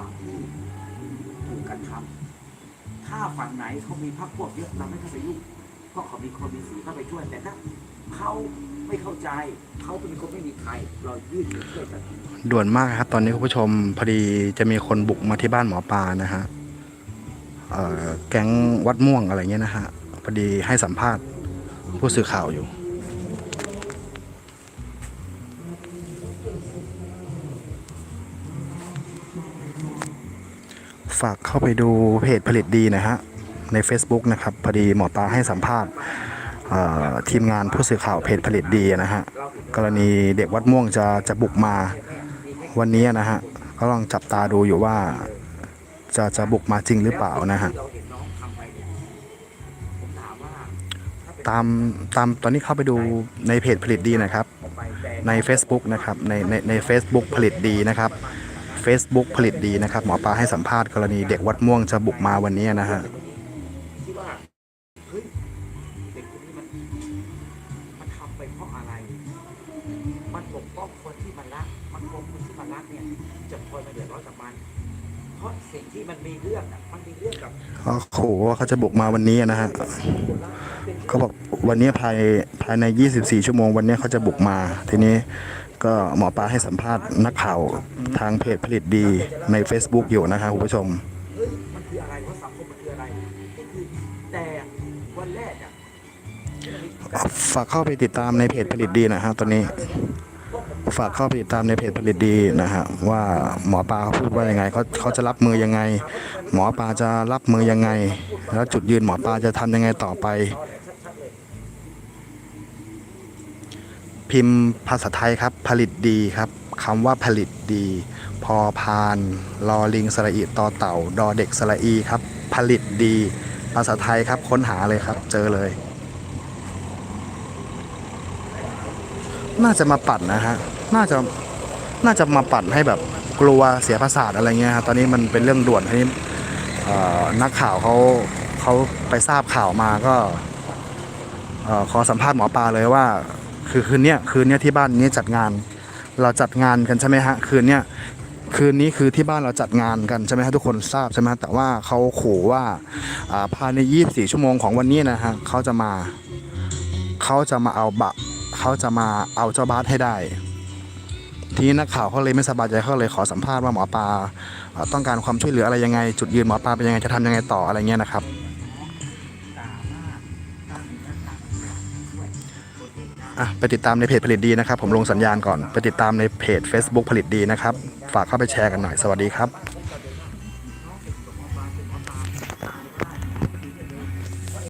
ฝั่งที่ถูกกันคระทำถ้าฝั่งไหนเขามีพรรคพวกเยอะเราไม่เข้าไปยุ่งเพราะเขามีคนมีสีเข้าไปช่วยแต่ถ้าเขาไม่เข้าใจเขาเป็นคนไม่มีใครเรายื่นมือช่วยกันด่วนมากครับ ตอนนี้คุณผู้ชมพอดีจะมีคนบุกมาที่บ้านหมอปลานะฮะแก๊งวัดม่วงอะไรเงี้ยนะฮะพอดีให้สัมภาษณ์ผู้สื่อข่าวอยู่ ฝากเข้าไปดูเพจผลิตดีนะฮะใน Facebook นะครับพอดีหมอปลาให้สัมภาษณ์ทีมงานผู้สื่อข่าวเพจผลิตดีนะฮะกรณีเด็กวัดม่วงจะจะบุกมาวันนี้นะฮะก็ลองจับตาดูอยู่ว่าจะจะบุกมาจริงหรือเปล่านะฮะตามตามตอนนี้เข้าไปดูในเพจผลิตดีนะครับ ใน Facebook นะครับในในใน Facebook ผลิตดีนะครับ Facebook ผลิตดีนะครับ หมอปลาให้สัมภาษณ์กรณีเด็กวัดม่วงจะบุกมาวันนี้นะฮะที่ว่าเฮ้ยเด็กคนนี้มันมันทำไปเพราะอะไร มันปกป้องคนที่มันรัก มันปกป้องคนที่มันรักเนี่ยจะคอยมาเดือดร้อนกับมัน เพราะสิ่งที่มันมีเรื่องอะมันมีเรื่องกับเขาขู่ว่าเขาจะบุกมาวันนี้นะฮะคนรักเป็นเขาบอกวันนี้ภายภายใน 24 ชั่วโมง วันนี้เขาจะบุกมาทีนี้ ก็หมอปลาให้สัมภาษณ์นักข่าวทางเพจผลิตดีใน Facebook อยู่นะครับคุณผู้ชม เฮ้ย มันคืออะไรว่าสังคมมันคืออะไรนี่คือแต่วันแรกอะฝากเข้าไปติดตามในเพจผลิตดีนะฮะตอนนี้ ฝากเข้าไปติดตามในเพจผลิตดีนะฮะว่าหมอปลาเขาพูดว่ายังไงเขาเขาจะรับมือยังไง หมอปลาจะรับมือยังไง แล้วจุดยืนหมอปลาจะทำยังไงต่อไป พิมพ์ภาษาไทยครับ ผลิตดีครับคำว่าผลิตดี พอพานลอลิงสระอีต่อเต่า ดอเด็กสระอีครับ ผลิตดี ภาษาไทยครับค้นหาเลยครับ เจอเลย น่าจะมาปัดนะฮะน่าจะน่าจะมาปัดให้แบบกลัวเสียประสาอะไรเงี้ยครับตอนนี้มันเป็นเรื่องด่วนที่นักข่าวเขาเขาไปทราบข่าวมาก็อขอสัมภาษณ์หมอปลาเลยว่า คือคืนเนี้ยคืนเนี้ยที่บ้านนี้จัดงาน เราจัดงานกันใช่ไหมฮะคืนเนี้ยคืนนี้คือที่บ้านเราจัดงานกันใช่ไหมฮะทุกคนทราบใช่ไหมแต่ว่าเขาขู่ว่าภายใน 24 ชั่วโมงของวันนี้นะฮะเขาจะมาเขาจะมาเอาบะเขาจะมาเอาเจ้าบาสให้ได้ทีนี้นักข่าวเขาเลยไม่สบายใจเขาเลยขอสัมภาษณ์ว่าหมอปลาต้องการความช่วยเหลืออะไรยังไง จุดยืนหมอปลาเป็นยังไงจะทำยังไงต่ออะไรเงี้ยนะครับ อะไปติดตามในเพจผลิตดีนะครับ ผมลงสัญญาณก่อน ไปติดตามในเพจ Facebook ผลิตดีนะครับ ฝากเข้าไปแชร์กันหน่อย สวัสดีครับ